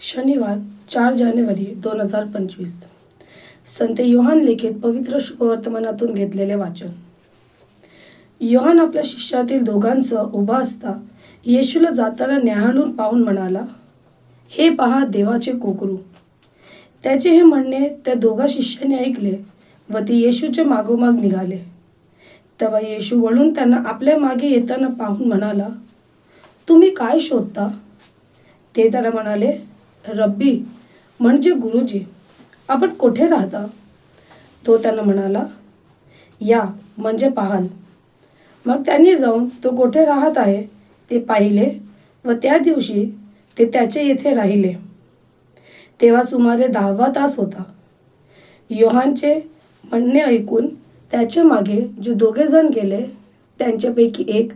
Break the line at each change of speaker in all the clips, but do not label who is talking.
शनिवार चार जानेवारी दोन हजार पंचवीस. संत योहान लेखित पवित्र शुभवर्तमानातून घेतलेले वाचन. योहान आपल्या शिष्यातील दोघांसह उभा असता येशूला जाताना न्याहाळून पाहून म्हणाला हे पहा देवाचे कोकरू. त्याचे हे म्हणणे त्या दोघा शिष्याने ऐकले व ते येशूच्या मागोमाग निघाले. तेव्हा येशू वळून त्यांना आपल्या मागे येताना पाहून म्हणाला तुम्ही काय शोधता? ते त्याला म्हणाले रब्बी म्हणजे गुरुजी आपण कोठे राहता? तो त्यांना म्हणाला या म्हणजे पाहाल. मग त्यांनी जाऊन तो कोठे राहत आहे ते पाहिले व त्या दिवशी ते त्याचे येथे राहिले. तेव्हा सुमारे दहावा तास होता. योहानचे म्हणणे ऐकून त्याच्यामागे जे दोघे जण गेले त्यांच्यापैकी एक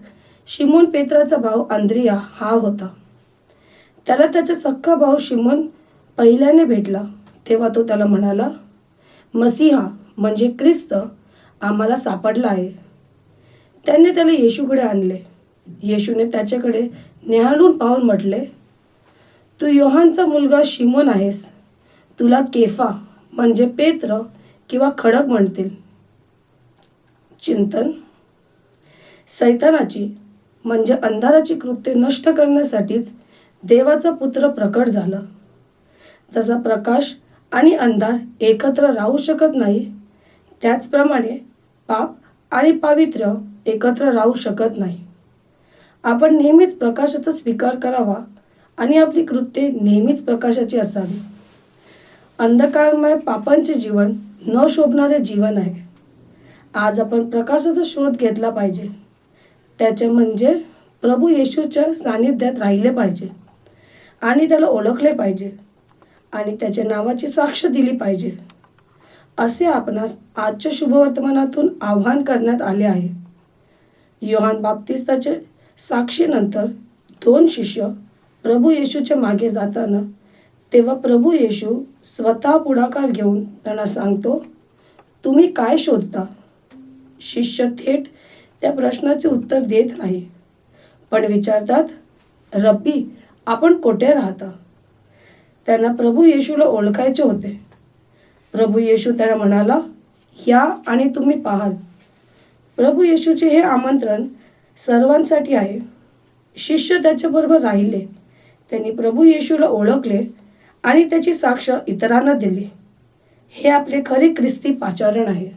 शिमून पेत्राचा भाऊ आंद्रिया हा होता. त्याला त्याचा सख्खा भाऊ शिमोन पहिल्याने भेटला. तेव्हा तो त्याला म्हणाला मसीहा म्हणजे ख्रिस्त आम्हाला सापडला आहे. त्याने त्याला येशूकडे आणले. येशूने त्याच्याकडे निहाळून पाहून म्हटले तू योहानचा मुलगा शिमोन आहेस. तुला केफा म्हणजे पेत्र किंवा खडक म्हणतील. चिंतन सैतानाची म्हणजे अंधाराची कृत्ये नष्ट करण्यासाठीच देवाचा पुत्र प्रकट झाला. जसा प्रकाश आणि अंधार एकत्र राहू शकत नाही त्याचप्रमाणे पाप आणि पावित्र्य एकत्र राहू शकत नाही. आपण नेहमीच प्रकाशाचा स्वीकार करावा आणि आपली कृत्ये नेहमीच प्रकाशाची असावी. अंधकारमय पापांचे जीवन न शोभणारे जीवन आहे. आज आपण प्रकाशाचा शोध घेतला पाहिजे. त्याचे म्हणजे प्रभू येशूच्या सानिध्यात राहिले पाहिजे. आणि त्याला ओळखले पाहिजे. आणि त्याच्या नावाची साक्ष दिली पाहिजे. असे आपणास आजच्या शुभवर्तमानातून आव्हान करण्यात आले आहे. योहान बाप्तिस्ताचे साक्षीनंतर दोन शिष्य प्रभू येशूच्या मागे जाताना तेव्हा प्रभू येशू स्वतः पुढाकार घेऊन त्यांना सांगतो तुम्ही काय शोधता? शिष्य थेट त्या प्रश्नाचे उत्तर देत नाही. पण विचारतात रब्बी आपण कोठे राहता? त्यांना प्रभू येशूला ओळखायचे होते. प्रभू येशू त्याला म्हणाला या आणि तुम्ही पाहाल. प्रभू येशूचे हे आमंत्रण सर्वांसाठी आहे. शिष्य त्याच्याबरोबर राहिले. त्यांनी प्रभू येशूला ओळखले आणि त्याची साक्ष इतरांना दिली. हे आपले खरे ख्रिस्ती पाचारण आहे.